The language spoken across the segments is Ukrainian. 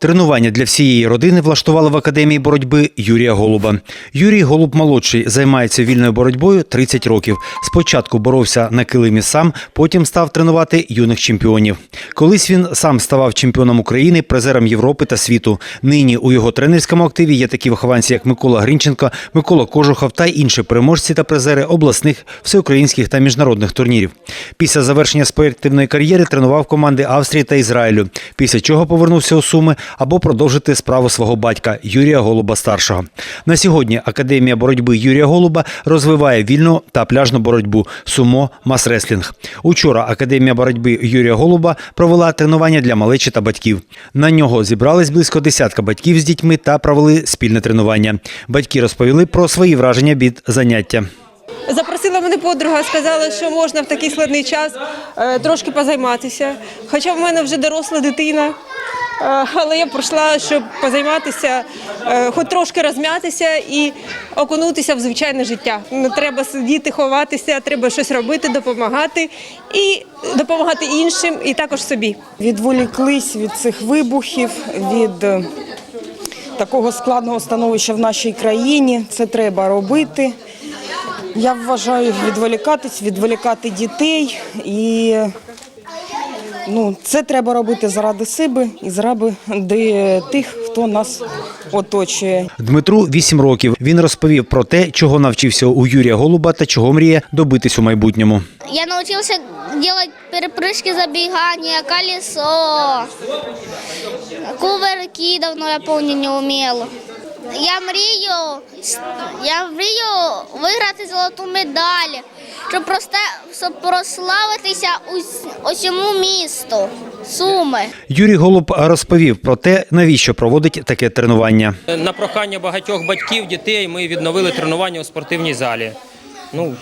Тренування для всієї родини влаштували в академії боротьби Юрія Голуба. Юрій Голуб молодший займається вільною боротьбою 30 років. Спочатку боровся на килимі сам, потім став тренувати юних чемпіонів. Колись він сам ставав чемпіоном України, призером Європи та світу. Нині у його тренерському активі є такі вихованці, як Микола Гринченко, Микола Кожухов та інші переможці та призери обласних, всеукраїнських та міжнародних турнірів. Після завершення спортивної кар'єри тренував команди Австрії та Ізраїлю. Після чого повернувся у Суми або продовжити справу свого батька Юрія Голуба старшого. На сьогодні Академія боротьби Юрія Голуба розвиває вільну та пляжну боротьбу сумо масреслінг. Учора Академія боротьби Юрія Голуба провела тренування для малечі та батьків. На нього зібрались близько десятка батьків з дітьми та провели спільне тренування. Батьки розповіли про свої враження від заняття. Запросила мене подруга, сказала, що можна в такий складний час е, трошки позайматися. Хоча в мене вже доросла дитина, але я прийшла, щоб позайматися, е, хоч трошки розм'ятися і окунутися в звичайне життя. Не треба сидіти, ховатися, треба щось робити, допомагати і допомагати іншим, і також собі. відволіклись від цих вибухів, від е, такого складного становища в нашій країні. Це треба робити. Я вважаю відволікатись, відволікати дітей і ну, це треба робити заради себе і заради тих, хто нас оточує. Дмитру 8 років. Він розповів про те, чого навчився у Юрія Голуба та чого мріє добитись у майбутньому. Я научился делать перепрыжки, забегания, колесо. Кувырки давно я помню не умел. Я мрію, я мрію виграти золоту медаль, щоб, просто, щоб прославитися ус- усьому місту Суми. Юрій Голуб розповів про те, навіщо проводить таке тренування. На прохання багатьох батьків, дітей ми відновили тренування у спортивній залі. Ну,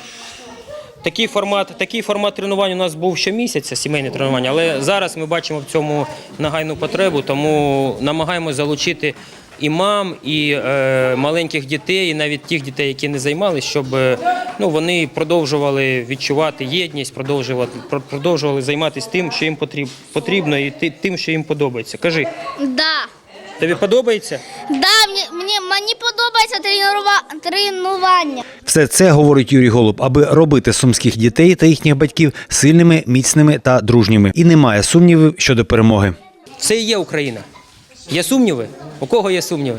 такий формат, такий формат тренувань у нас був щомісяця, сімейне тренування, але зараз ми бачимо в цьому нагайну потребу, тому намагаємося залучити і мам, і е, маленьких дітей, і навіть тих дітей, які не займалися, щоб е, ну, вони продовжували відчувати єдність, продовжували, продовжували займатися тим, що їм потріб- потрібно, і ти- тим, що їм подобається. Кажи, Да. тобі подобається? Да, мені подобається тренува- тренування. Все це говорить Юрій Голуб, аби робити сумських дітей та їхніх батьків сильними, міцними та дружніми. І немає сумнівів щодо перемоги. Це і є Україна. Є сумніви? У кого є сумніви?